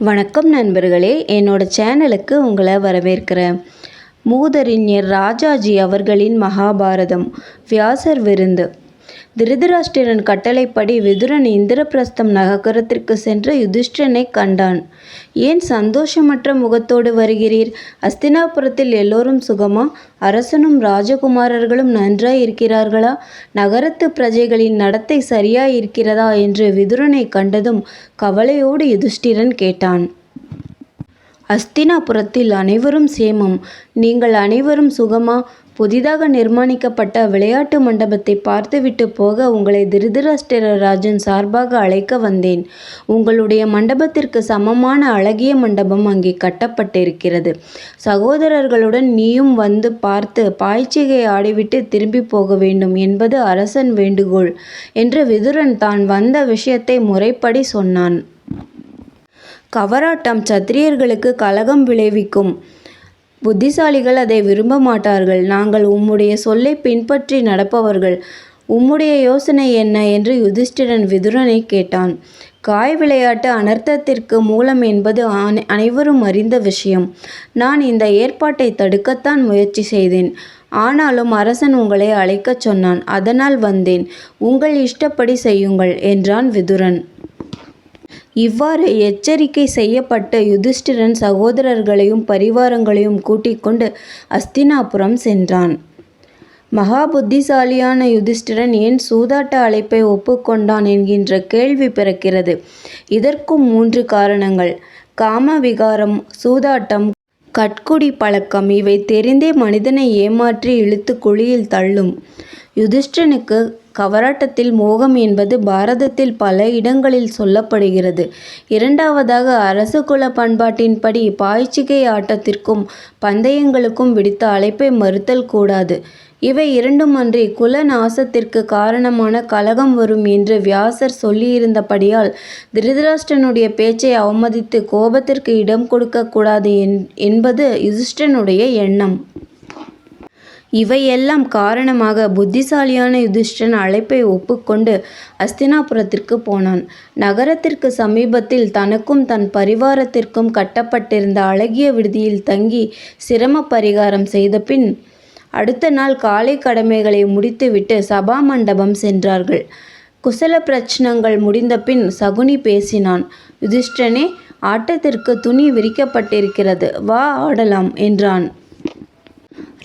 வணக்கம் நண்பர்களே. என்னோட சேனலுக்கு உங்களை வரவேற்கிறேன். மூதறிஞர் ராஜாஜி அவர்களின் மகாபாரதம் வியாசர் விருந்து. திருதராஷ்டிரன் கட்டளைப்படி விதுரன் இந்திரபிரஸ்தம் நகரத்திற்கு சென்று யுதிஷ்டிரனை கண்டான். ஏன் சந்தோஷமற்ற முகத்தோடு வருகிறீர்? அஸ்தினாபுரத்தில் எல்லோரும் சுகமா? அரசனும் ராஜகுமாரர்களும் நன்றாய் இருக்கிறார்களா நகரத்து பிரஜைகளின் நடத்தை சரியாய் இருக்கிறதா என்று விதுரனை கண்டதும் கவலையோடு யுதிஷ்டிரன் கேட்டான். அஸ்தினாபுரத்தில் அனைவரும் சேமம். நீங்கள் அனைவரும் சுகமா? புதிதாக நிர்மாணிக்கப்பட்ட விளையாட்டு மண்டபத்தை பார்த்துவிட்டு போக உங்களை திருதராஷ்டிர ராஜன் சார்பாக அழைக்க வந்தேன். உங்களுடைய மண்டபத்திற்கு சமமான அழகிய மண்டபம் அங்கே கட்டப்பட்டிருக்கிறது. சகோதரர்களுடன் நீயும் வந்து பார்த்து பாய்ச்சிகை ஆடிவிட்டு திரும்பி போக வேண்டும் என்பது அரசன் வேண்டுகோள் என்று விதுரன் தான் வந்த விஷயத்தை முறைப்படி சொன்னான். கவராட்டம் சத்திரியர்களுக்கு கலகம் விளைவிக்கும். புத்திசாலிகள் அதை விரும்ப மாட்டார்கள். நாங்கள் உம்முடைய சொல்லை பின்பற்றி நடப்பவர்கள். உம்முடைய யோசனை என்ன? என்று யுதிஷ்டிரன் விதுரனை கேட்டான். காய் விளையாட்டு அனர்த்தத்திற்கு மூலம் என்பது அனைவரும் அறிந்த விஷயம். நான் இந்த ஏற்பாட்டை தடுக்கத்தான் முயற்சி செய்தேன். ஆனாலும் அரசன் உங்களை அழைக்கச் சொன்னான். அதனால் வந்தேன். உங்கள் இஷ்டப்படி செய்யுங்கள் என்றான் விதுரன். இவ்வாறு எச்சரிக்கை செய்யப்பட்ட யுதிஷ்டிரன் சகோதரர்களையும் பரிவாரங்களையும் கூட்டிக் கொண்டு அஸ்தினாபுரம் சென்றான். மகா புத்திசாலியான யுதிஷ்டிரன் ஏன் சூதாட்ட அழைப்பை ஒப்புக்கொண்டான் என்கின்ற கேள்வி பிறக்கிறது. இதற்கும் மூன்று காரணங்கள். காம விகாரம் சூதாட்டம் கட்குடி பழக்கம் இவை தெரிந்தே மனிதனை ஏமாற்றி இழுத்து குழியில் தள்ளும். யுதிஷ்டனுக்கு கவராட்டத்தில் மோகம் என்பது பாரதத்தில் பல இடங்களில் சொல்லப்படுகிறது. இரண்டாவதாக அரசு குல பண்பாட்டின்படி பாய்ச்சிகை ஆட்டத்திற்கும் பந்தயங்களுக்கும் விடுத்த அழைப்பை மறுத்தல் கூடாது. இவை இரண்டுமன்றி குல நாசத்திற்கு காரணமான கலகம் வரும் என்று வியாசர் சொல்லியிருந்தபடியால் திருதராஷ்டனுடைய பேச்சை அவமதித்து கோபத்திற்கு இடம் கொடுக்கக்கூடாது என்பது யுதிஷ்டனுடைய எண்ணம். இவையெல்லாம் காரணமாக புத்திசாலியான யுதிஷ்டன் அழைப்பை ஒப்புக்கொண்டு அஸ்தினாபுரத்திற்கு போனான். நகரத்திற்கு சமீபத்தில் தனக்கும் தன் பரிவாரத்திற்கும் கட்டப்பட்டிருந்த அழகிய விடுதியில் தங்கி சிரம பரிகாரம் செய்த பின் அடுத்த நாள் காலை கடமைகளை முடித்துவிட்டு சபா மண்டபம் சென்றார்கள். குசல பிரச்சனங்கள் முடிந்த பின் சகுனி பேசினான். யுதிஷ்டனே ஆட்டத்திற்கு துணி விரிக்கப்பட்டிருக்கிறது. வா ஆடலாம் என்றான்.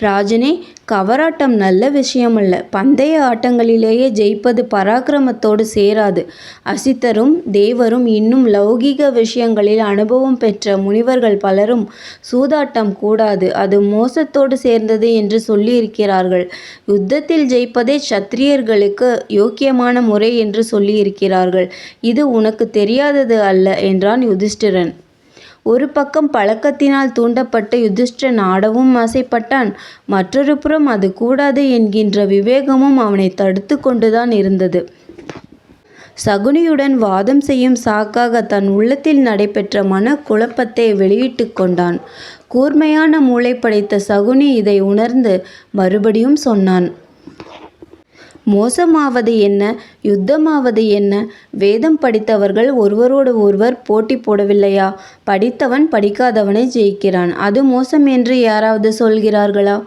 ராஜனே கவராட்டம் நல்ல விஷயமல்ல. பந்தய ஆட்டங்களிலேயே ஜெயிப்பது பராக்கிரமத்தோடு சேராது. அசித்தரும் தேவரும் இன்னும் லௌகீக விஷயங்களில் அனுபவம் பெற்ற முனிவர்கள் பலரும் சூதாட்டம் கூடாது. அது மோசத்தோடு சேர்ந்தது என்று சொல்லியிருக்கிறார்கள். யுத்தத்தில் ஜெயிப்பதே சத்திரியர்களுக்கு யோக்கியமான முறை என்று சொல்லியிருக்கிறார்கள். இது உனக்கு தெரியாதது அல்ல என்றான் யுதிஷ்டிரன். ஒரு பக்கம் பழக்கத்தினால் தூண்டப்பட்ட யுதிஷ்டன் ஆடவும் ஆசைப்பட்டான் மற்றொரு புறம் அது கூடாது என்கின்ற விவேகமும் அவனை தடுத்து கொண்டுதான் இருந்தது. சகுனியுடன் வாதம் செய்யும் சாக்காக தன் உள்ளத்தில் நடைபெற்ற மன குழப்பத்தை வெளியிட்டு கொண்டான். கூர்மையான மூளை படைத்த சகுனி இதை உணர்ந்து மறுபடியும் சொன்னான். மோசமாவது என்ன? யுத்தமாவது என்ன? வேதம் படித்தவர்கள் ஒருவரோடு ஒருவர் போட்டி போடவில்லையா? படித்தவன் படிக்காதவனை ஜெயிக்கிறான். அது மோசம் என்று யாராவது சொல்கிறார்களா?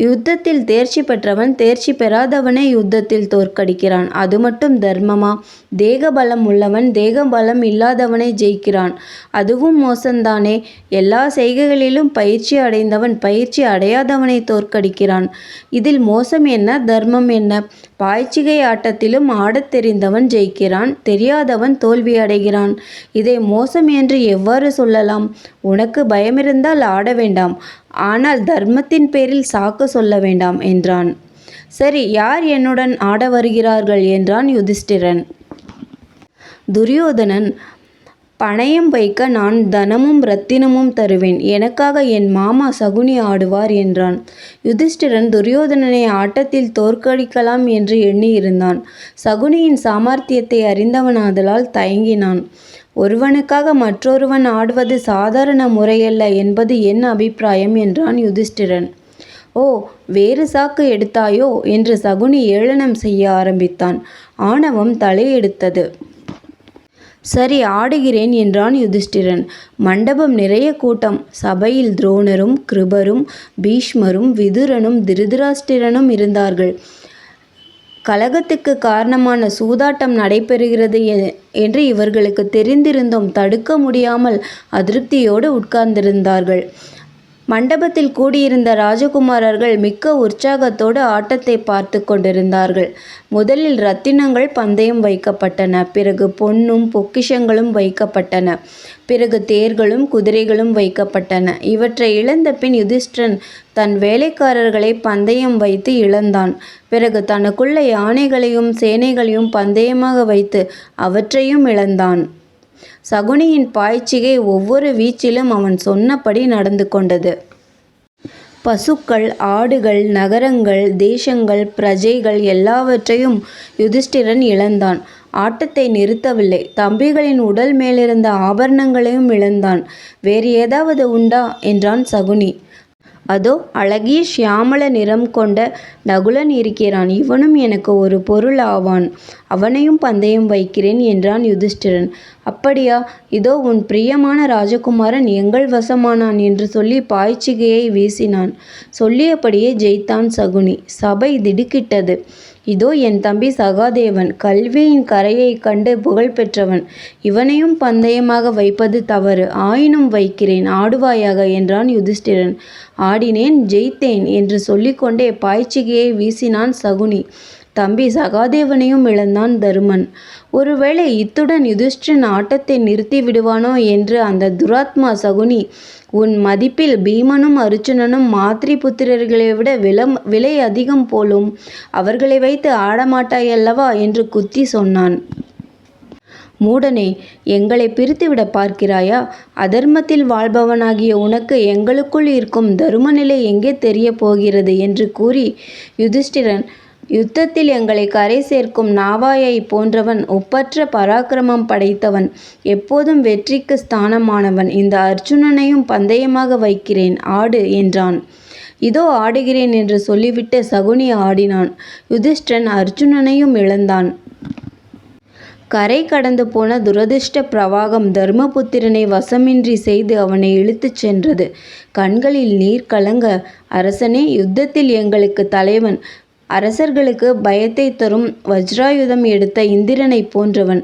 யுத்தத்தில் தேர்ச்சி பெற்றவன் தேர்ச்சி பெறாதவனை யுத்தத்தில் தோற்கடிக்கிறான். அது மட்டும் தர்மமா? தேக பலம் உள்ளவன் தேக பலம் இல்லாதவனை ஜெயிக்கிறான். அதுவும் மோசம்தானே எல்லா செய்கைகளிலும் பயிற்சி அடைந்தவன் பயிற்சி அடையாதவனை தோற்கடிக்கிறான். இதில் மோசம் என்ன? தர்மம் என்ன? பாய்ச்சிகை ஆட்டத்திலும் ஆடத் தெரிந்தவன் ஜெயிக்கிறான். தெரியாதவன் தோல்வி அடைகிறான். இதை மோசம் என்று எவ்வாறு சொல்லலாம்? உனக்கு பயமிருந்தால் ஆட வேண்டாம். ஆனால் தர்மத்தின் பேரில் சாக்கு சொல்ல வேண்டாம் என்றான். சரி யார் என்னுடன் ஆட வருகிறார்கள் என்றான் யுதிஷ்டிரன். துரியோதனன் பணயம் வைக்க நான் தனமும் ரத்தினமும் தருவேன். எனக்காக என் மாமா சகுனி ஆடுவார் என்றான். யுதிஷ்டிரன் துரியோதனனை ஆட்டத்தில் தோற்கடிக்கலாம் என்று எண்ணியிருந்தான். சகுனியின் சாமர்த்தியத்தை அறிந்தவனாதலால் தயங்கினான். ஒருவனுக்காக மற்றொருவன் ஆடுவது சாதாரண முறையல்ல என்பது என் அபிப்பிராயம் என்றான் யுதிஷ்டிரன். ஓ வேறு சாக்கு எடுத்தாயோ? என்று சகுனி ஏளனம் செய்ய ஆரம்பித்தான். ஆணவம் தலையெடுத்தது. சரி ஆடுகிறேன் என்றான் யுதிஷ்டிரன். மண்டபம் நிறைய கூட்டம். சபையில் துரோணரும் கிருபரும் பீஷ்மரும் விதுரனும் திருதராஷ்டிரனும் இருந்தார்கள். கலகத்துக்கு காரணமான சூதாட்டம் நடைபெறுகிறது என்று இவர்களுக்கு தெரிந்திருந்தும் தடுக்க முடியாமல் அதிருப்தியோடு உட்கார்ந்திருந்தார்கள். மண்டபத்தில் கூடியிருந்த ராஜகுமாரர்கள் மிக்க உற்சாகத்தோடு ஆட்டத்தை பார்த்து கொண்டிருந்தார்கள். முதலில் ரத்தினங்கள் பந்தயம் வைக்கப்பட்டன. பிறகு பொன்னும் பொக்கிஷங்களும் வைக்கப்பட்டன. பிறகு தேர்களும் குதிரைகளும் வைக்கப்பட்டன. இவற்றை இழந்த பின் யுதிஷ்டன் தன் வேலைக்காரர்களை பந்தயம் வைத்து இழந்தான். பிறகு தனக்குள்ள யானைகளையும் சேனைகளையும் பந்தயமாக வைத்து அவற்றையும் இழந்தான். சகுனியின் பாய்ச்சிகை ஒவ்வொரு வீச்சிலும் அவன் சொன்னபடி நடந்து கொண்டது. பசுக்கள் ஆடுகள் நகரங்கள் தேசங்கள் பிரஜைகள் எல்லாவற்றையும் யுதிஷ்டிரன் இழந்தான். ஆட்டத்தை நிறுத்தவில்லை. தம்பிகளின் உடல் மேலிருந்த ஆபரணங்களையும் இழந்தான். வேறு ஏதாவது உண்டா? என்றான் சகுனி. அதோ அழகிய சியாமள நிறம் கொண்ட நகுலன் இருக்கிறான். இவனும் எனக்கு ஒரு பொருள் ஆவான். அவனையும் பந்தயம் வைக்கிறேன் என்றான் யுதிஷ்டிரன். அப்படியா? இதோ உன் பிரியமான ராஜகுமாரன் எங்கள் வசமானான் என்று சொல்லி பாய்ச்சிகையை வீசினான். சொல்லியபடியே ஜெயித்தான் சகுனி. சபை திடுக்கிட்டது. இதோ என் தம்பி சகாதேவன் கல்வியின் கரையை கண்டு புகழ் பெற்றவன். இவனையும் பந்தயமாக வைப்பது தவறு. ஆயினும் வைக்கிறேன் ஆடுவாயாக என்றான் யுதிஷ்டிரன். ஆடினேன் ஜெயித்தேன் என்று சொல்லிக்கொண்டே பாய்ச்சிகையை வீசினான் சகுனி. தம்பி சகாதேவனையும் இழந்தான் தருமன். ஒருவேளை இத்துடன் யுதிஷ்டிரன் ஆட்டத்தை நிறுத்தி விடுவானோ என்று அந்த துராத்மா சகுனி உன் மதிப்பில் பீமனும் அர்ஜுனனும் மாத்ரி புத்திரர்களை விட விலம் விலை அதிகம் போலும் அவர்களை வைத்து ஆடமாட்டாயல்லவா என்று குத்தி சொன்னான். மூடனே எங்களை பிரித்துவிட பார்க்கிறாயா? அதர்மத்தில் வாழ்பவனாகிய உனக்கு எங்களுக்குள் இருக்கும் தருமநிலை எங்கே தெரிய போகிறது? என்று கூறி யுதிஷ்டிரன் யுத்தத்தில் எங்களை கரை சேர்க்கும் நாவாயை போன்றவன் ஒப்பற்ற பராக்கிரமம் படைத்தவன் எப்போதும் வெற்றிக்கு ஸ்தானமானவன். இந்த அர்ஜுனனையும் பந்தயமாக வைக்கிறேன் ஆடு என்றான். இதோ ஆடுகிறேன் என்று சொல்லிவிட்டு சகுனி ஆடினான். யுதிஷ்டன் அர்ஜுனனையும் இழந்தான். கரை கடந்து போன துரதிர்ஷ்ட பிரவாகம் தர்மபுத்திரனை வசமின்றி செய்து அவனை இழுத்துச் சென்றது. கண்களில் நீர் கலங்க அரசனே யுத்தத்தில் எங்களுக்கு தலைவன் அரசர்களுக்கு பயத்தை தரும் வஜ்ராயுதம் எடுத்த இந்திரனைப் போன்றவன்.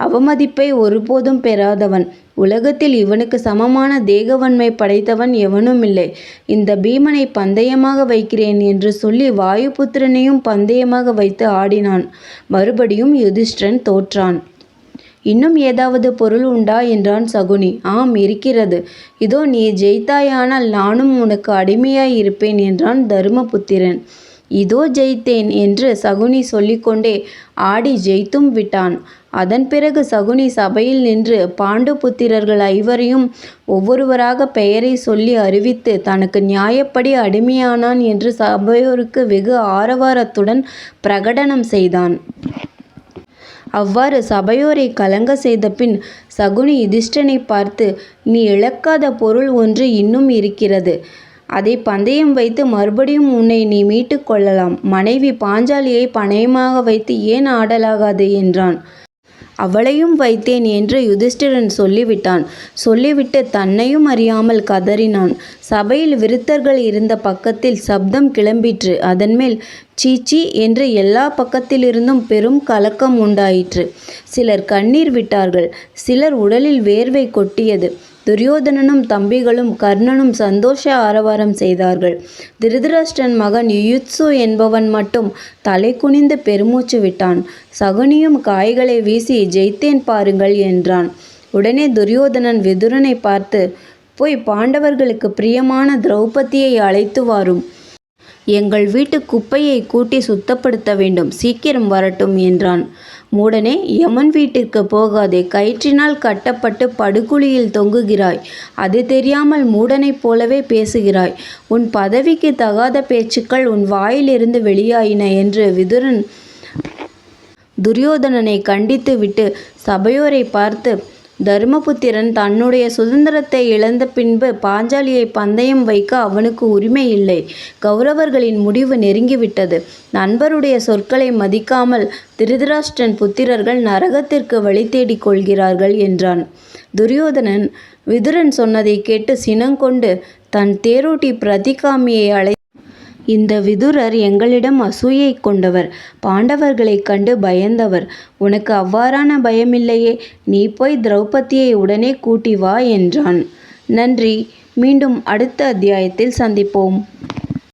அவமதிப்பை ஒருபோதும் பெறாதவன். உலகத்தில் இவனுக்கு சமமான தேகவன்மை படைத்தவன் எவனுமில்லை. இந்த பீமனை பந்தயமாக வைக்கிறேன் என்று சொல்லி வாயுபுத்திரனையும் பந்தயமாக வைத்து ஆடினான். மறுபடியும் யுதிஷ்டிரன் தோற்றான். இன்னும் ஏதாவது பொருள் உண்டா? என்றான் சகுனி. ஆம் இருக்கிறது. இதோ நீ ஜெயித்தாயானால் நானும் உனக்கு அடிமையாய் இருப்பேன் என்றான் தருமபுத்திரன். இதோ ஜெயித்தேன் என்று சகுனி சொல்லிக்கொண்டே ஆடி ஜெயித்தும் விட்டான். அதன் பிறகு சகுனி சபையில் நின்று பாண்டு புத்திரர்கள் ஐவரையும் ஒவ்வொருவராக பெயரை சொல்லி அறிவித்து தனக்கு நியாயப்படி அடிமையானான் என்று சபையோருக்கு வெகு ஆரவாரத்துடன் பிரகடனம் செய்தான். அவ்வாறு சபையோரை கலங்க செய்த பின் சகுனி யுதிஷ்டனை பார்த்து நீ இழக்காத பொருள் ஒன்று இன்னும் இருக்கிறது. அதை பந்தயம் வைத்து மறுபடியும் உன்னை நீ மீட்டு கொள்ளலாம். மனைவி பாஞ்சாலியை பணயமாக வைத்து ஏன் ஆடலாகாது? என்றான். அவளையும் வைத்தேன் என்று யுதிஷ்டிரன் சொல்லிவிட்டான். சொல்லிவிட்டு தன்னையும் அறியாமல் கதறினான். சபையில் விருத்தர்கள் இருந்த பக்கத்தில் சப்தம் கிளம்பிற்று. அதன்மேல் சீச்சி என்று எல்லா பக்கத்திலிருந்தும் பெரும் கலக்கம் உண்டாயிற்று. சிலர் கண்ணீர் விட்டார்கள். சிலர் உடலில் வேர்வை கொட்டியது. துரியோதனனும் தம்பிகளும் கர்ணனும் சந்தோஷ ஆரவாரம் செய்தார்கள். திருதராஷ்டிரன் மகன் யுயுத்சு என்பவன் மட்டும் தலை குனிந்து பெருமூச்சு விட்டான். சகுனியும் காய்களை வீசி ஜெயித்தேன் பாருங்கள் என்றான். உடனே துரியோதனன் விதுரனை பார்த்து போய் பாண்டவர்களுக்கு பிரியமான திரௌபதியை அழைத்து வாரும். எங்கள் வீட்டு குப்பையை கூட்டி சுத்தப்படுத்த வேண்டும் சீக்கிரம் வரட்டும் என்றான். மூடனே யமன் வீட்டிற்கு போகாதே கயிற்றினால் கட்டப்பட்டு படுகுழியில் தொங்குகிறாய். அது தெரியாமல் மூடனைப் போலவே பேசுகிறாய். உன் பதவிக்கு தகாத பேச்சுக்கள் உன் வாயிலிருந்து வெளியாயின என்று விதுரன் துரியோதனனை கண்டித்து விட்டு சபையோரை பார்த்து தருமபுத்திரன் தன்னுடைய சுதந்திரத்தை இழந்த பின்பு பாஞ்சாலியை பந்தயம் வைக்க அவனுக்கு உரிமை இல்லை. கௌரவர்களின் முடிவு நெருங்கிவிட்டது. நண்பருடைய சொற்களை மதிக்காமல் திருதராஷ்டிரன் புத்திரர்கள் நரகத்திற்கு வழி தேடிக் கொள்கிறார்கள் என்றான். துரியோதனன் விதுரன் சொன்னதை கேட்டு சினங்கொண்டு தன் தேரோட்டி பிரதிகாமியை அழை இந்த விதுரர் எங்களிடம் அசூயை கொண்டவர் பாண்டவர்களைக் கண்டு பயந்தவர். உனக்கு அவ்வாறான பயமில்லையே நீ போய் திரௌபதியை உடனே கூட்டி வா என்றான். நன்றி மீண்டும் அடுத்த அத்தியாயத்தில் சந்திப்போம்.